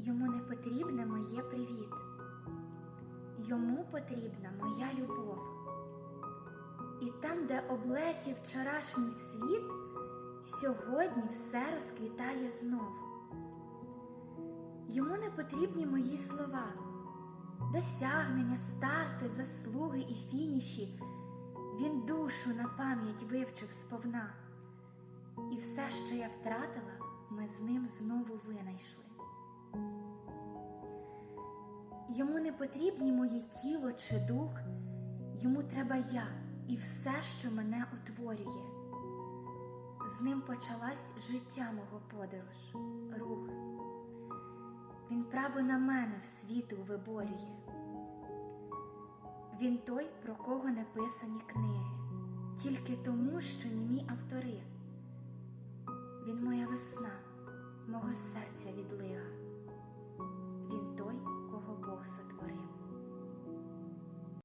Йому не потрібне моє привіт. Йому потрібна моя любов. І там, де облетів вчорашній цвіт, сьогодні все розквітає знов. Йому не потрібні мої слова, досягнення, старти, заслуги і фініші. Він душу на пам'ять вивчив сповна. І все, що я втратила, ми з ним знову винайшли. Йому не потрібні моє тіло чи дух, йому треба я і все, що мене утворює. З ним почалась життя мого подорож, рух. Він право на мене в світу виборює. Він той, про кого не писані книги, тільки тому, що німі автори. Він моя весна, мого серця від